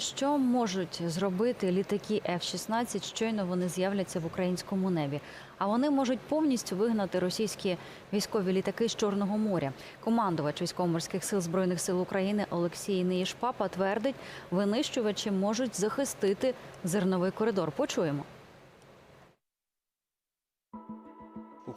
що можуть зробити літаки F-16, щойно вони з'являться в українському небі. А вони можуть повністю вигнати російські військові літаки з Чорного моря. Командувач військово-морських сил збройних сил України Олексій Неїшпапа твердить, винищувачі можуть захистити зерновий коридор. Почуємо.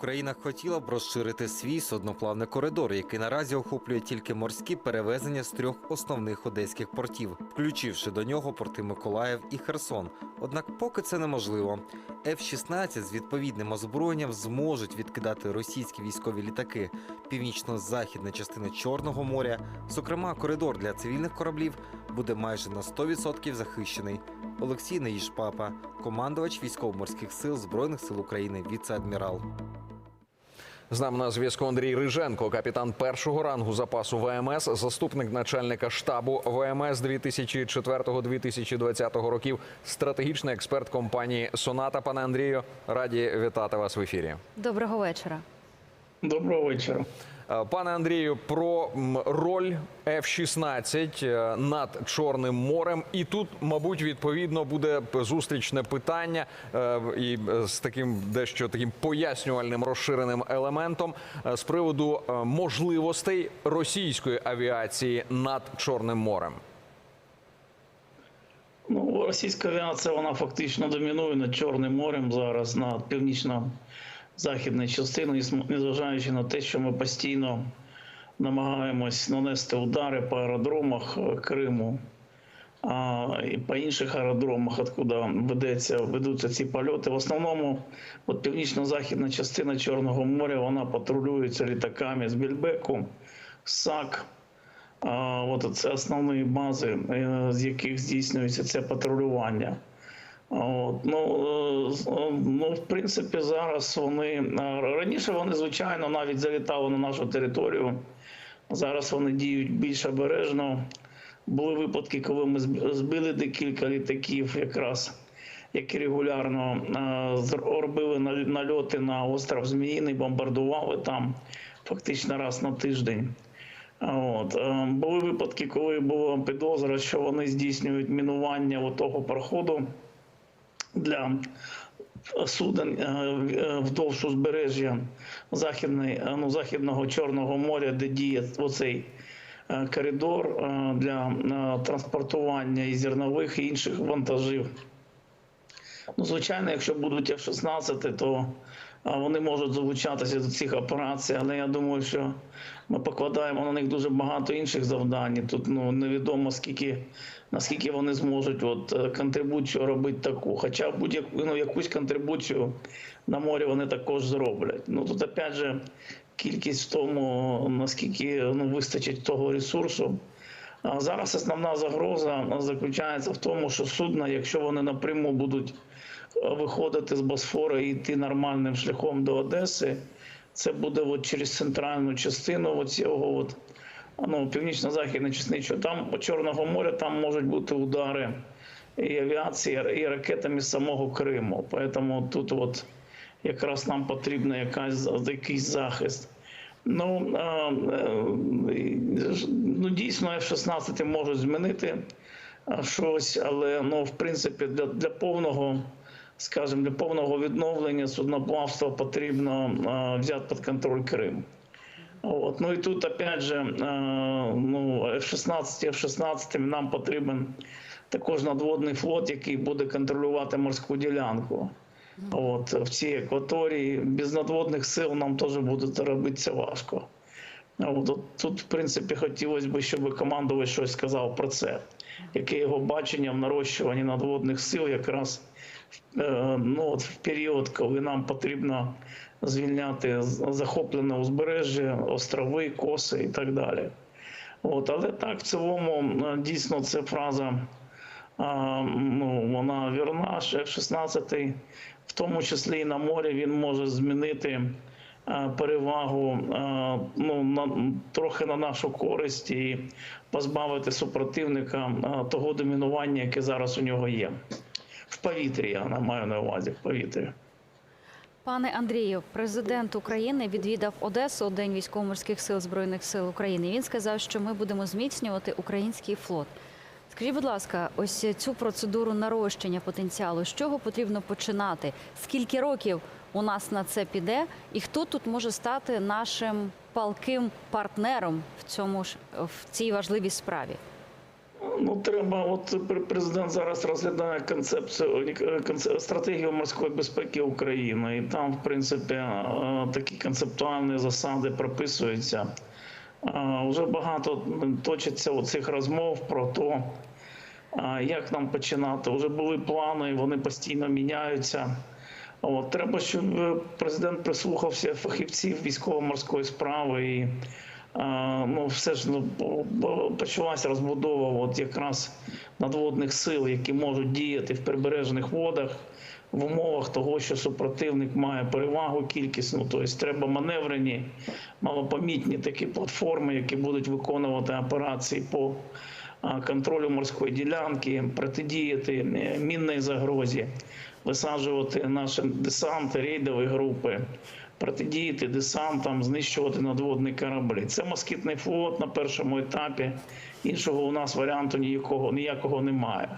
Україна хотіла б розширити свій судноплавний коридор, який наразі охоплює тільки морські перевезення з трьох основних одеських портів, включивши до нього порти Миколаїв і Херсон. Однак, поки це неможливо, F-16 з відповідним озброєнням зможуть відкидати російські військові літаки. Північно-західна частина Чорного моря, зокрема коридор для цивільних кораблів, буде майже на 100% захищений. Олексій Неїшпапа, командувач військово-морських сил збройних сил України, віце-адмірал. З нами на зв'язку Андрій Риженко, капітан першого рангу запасу ВМС, заступник начальника штабу ВМС 2004-2020 років, стратегічний експерт компанії Соната. Пане Андрію, раді вітати вас в ефірі. Доброго вечора. Доброго вечора. Е, Пане Андрію, про роль F-16 е, над Чорним морем, і тут, мабуть, відповідно буде зустрічне питання е, і з таким дещо таким пояснювальним розширеним елементом з приводу можливостей російської авіації над Чорним морем. Ну, російська авіація вона фактично домінує над Чорним морем зараз над північно-західною частиною, іс- незважаючи на те, що ми постійно намагаємось нанести удари по аеродромах е, Криму. А і по інших аеродромах, откуда ведеться, ведуться ці польоти. В основному, от північно-західна частина Чорного моря вона патрулюється літаками з Більбеку, САК, А, От це основні бази, е, з яких здійснюється це патрулювання. От, ну, е, е, ну, в принципі, зараз вони е, раніше вони, звичайно, навіть залітали на нашу територію. Зараз вони діють більш обережно. Були випадки, коли ми збили декілька літаків, якраз які регулярно робили нальоти на остров Зміїний, бомбардували там фактично раз на тиждень. От. Були випадки, коли була підозра, що вони здійснюють мінування того проходу для суден е, е, вдовж узбережжя західної, е, ну, західного Чорного моря, де діє оцей е, коридор е, для е, транспортування і зернових і інших вантажів. Ну, звичайно, якщо будуть F-16, то вони можуть залучатися до цих операцій, але я думаю, що ми покладаємо на них дуже багато інших завдань. Тут ну невідомо скільки наскільки вони зможуть от е, контрибуцію робити таку. Хоча будь-яку ну, якусь контрибуцію на морі вони також зроблять. Ну тут опять же кількість в тому, наскільки ну, вистачить того ресурсу. А зараз основна загроза заключається в тому, що судна, якщо вони напряму будуть виходити з Босфора і йти нормальним шляхом до Одеси, це буде от через центральну частину цього от, ну, північно-західної частини. що Там по Чорного моря там можуть бути удари і авіації, і ракетами самого Криму. Тому тут от якраз нам потрібен якась, якийсь захист. Ну, а, е, ну дійсно F-16 можуть змінити щось, але ну, в принципі для, для повного, скажімо, для повного відновлення судноплавства потрібно взяти під контроль Крим. От. Ну і тут, опять же, е, ну, F-16, F-16 нам потрібен також надводний флот, який буде контролювати морську ділянку. От, в цій екваторії без надводних сил нам теж буде це робити це важко. От, тут, в принципі, хотілося б, щоб командувач щось сказав про це. Яке його бачення в нарощуванні надводних сил якраз е, ну, от в період, коли нам потрібно звільняти захоплене узбережжя, острови, коси і так далі. От, але так, в цілому, е, дійсно, це фраза ну, вона вірна, що F-16, в тому числі і на морі, він може змінити перевагу ну, на, трохи на нашу користь і позбавити супротивника того домінування, яке зараз у нього є. В повітрі я маю на увазі в повітрі. Пане Андрію, президент України відвідав Одесу День військово-морських сил збройних сил України. Він сказав, що ми будемо зміцнювати український флот. Скажіть, будь ласка, ось цю процедуру нарощення потенціалу, з чого потрібно починати? Скільки років у нас на це піде, і хто тут може стати нашим палким партнером в цьому ж в цій важливій справі? Ну, треба, от пр- президент зараз розглядає концепцію е, стратегію морської безпеки України, і там, в принципі, е, такі концептуальні засади прописуються. Е, Вже багато точиться оцих розмов про те, як нам починати. Вже були плани, вони постійно міняються. От, треба, щоб е, президент прислухався фахівців військово-морської справи і е, ну, все ж ну, по- по- почалася розбудова от якраз надводних сил, які можуть діяти в прибережних водах в умовах того, що супротивник має перевагу кількісну, тобто треба маневрені, малопомітні такі платформи, які будуть виконувати операції по контролю морської ділянки, протидіяти е, мінній загрозі, висаджувати наші десанти, рейдові групи, протидіяти десантам, знищувати надводні кораблі. Це москітний флот на першому етапі. Іншого у нас варіанту ніякого, ніякого немає.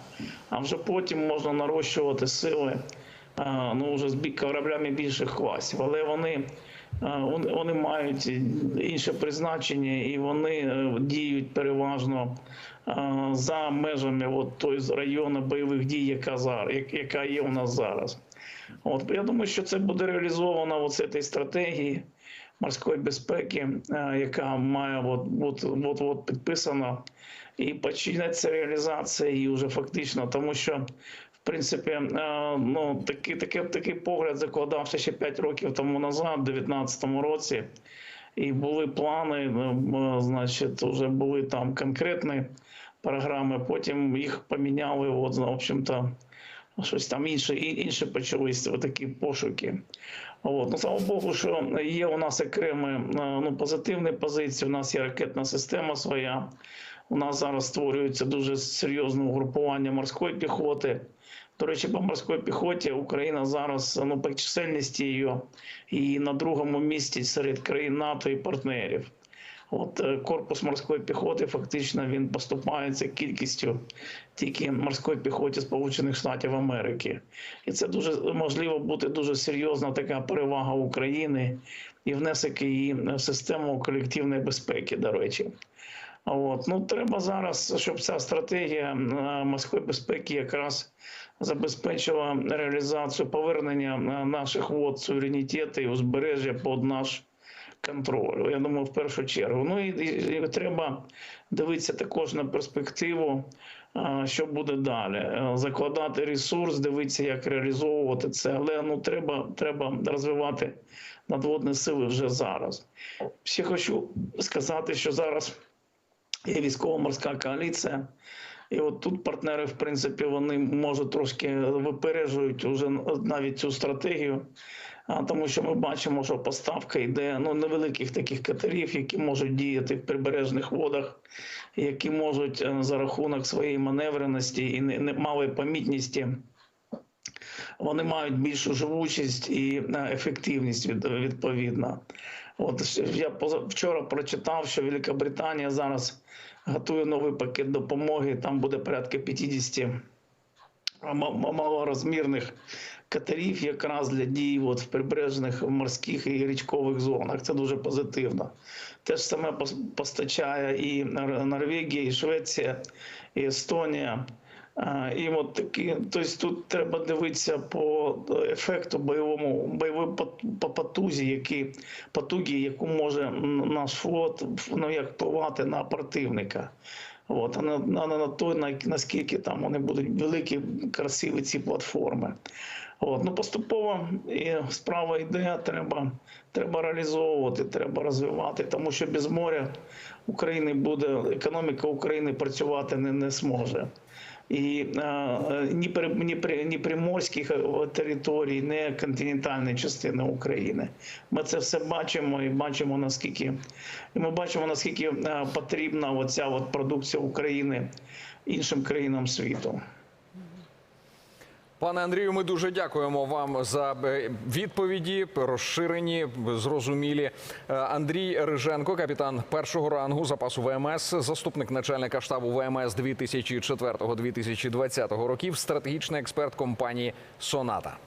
А вже потім можна нарощувати сили ну, вже з кораблями більших класів. Але вони вони- вони мають інше призначення і вони е, діють переважно за межами от той району бойових дій, яка зараз, яка є у нас зараз. От я думаю, що це буде реалізовано з цієї стратегії морської безпеки, е, яка має от, от, от, от підписана, і почнеться реалізація її вже фактично, тому що. В принципі, е, ну такий, такий, такий погляд закладався ще 5 років тому назад, у 2019 році, і були плани, е, значить, вже були там конкретні програми. Потім їх поміняли. От, в общем-то, щось там інше, інше почалися такі пошуки. От. Ну, слава Богу, що є у нас окремі е, ну, позитивні позиції. У нас є ракетна система своя. У нас зараз створюється дуже серйозне угрупування морської піхоти. До речі, по морській піхоті Україна зараз ну, по чисельності її і на другому місці серед країн НАТО і партнерів. От е, корпус морської піхоти фактично він поступається кількістю тільки морської піхоті Сполучених Штатів Америки, і це дуже можливо бути дуже серйозна така перевага України і внесок її в систему колективної безпеки. До речі. От ну треба зараз, щоб ця стратегія е, морської безпеки якраз забезпечила реалізацію повернення е, наших вод суверенітету і узбережжя під наш контроль. Я думаю, в першу чергу. Ну і, і, і треба дивитися також на перспективу, е, що буде далі. Закладати ресурс, дивитися, як реалізовувати це. Але ну треба, треба розвивати надводні сили вже зараз. Ще хочу сказати, що зараз є військово-морська коаліція. І от тут партнери, в принципі, вони може трошки випереджують уже навіть цю стратегію, тому що ми бачимо, що поставка йде ну, невеликих таких катерів, які можуть діяти в прибережних водах, які можуть е, за рахунок своєї маневреності і не- не- помітності. Вони мають більшу живучість і е, ефективність відповідно. От я вчора прочитав, що Велика зараз готує новий пакет допомоги. Там буде порядка 50 ма- ма- малорозмірних катерів якраз для дій от в прибережних морських і річкових зонах. Це дуже позитивно. Те ж саме пос- постачає і Норвегія, і Швеція, і Естонія. І от такі, тобто тут треба дивитися по ефекту бойовому, бойовій по потузі, які потуги, яку може наш флот ну, як впливати на противника. От, а на, на, на той, на, наскільки там вони будуть великі, красиві ці платформи. От, ну поступово і справа йде, треба, треба реалізовувати, треба розвивати, тому що без моря України буде економіка України працювати не, не зможе. І е, е, ні, при, ні, при, ні приморських е, територій, ні континентальної частини України. Ми це все бачимо і бачимо наскільки і ми бачимо наскільки е, потрібна оця от продукція України іншим країнам світу. Пане Андрію, ми дуже дякуємо вам за е, відповіді, розширені, зрозумілі. Е, Андрій Риженко, капітан першого рангу запасу ВМС, заступник начальника штабу ВМС 2004-2020 років, стратегічний експерт компанії Соната.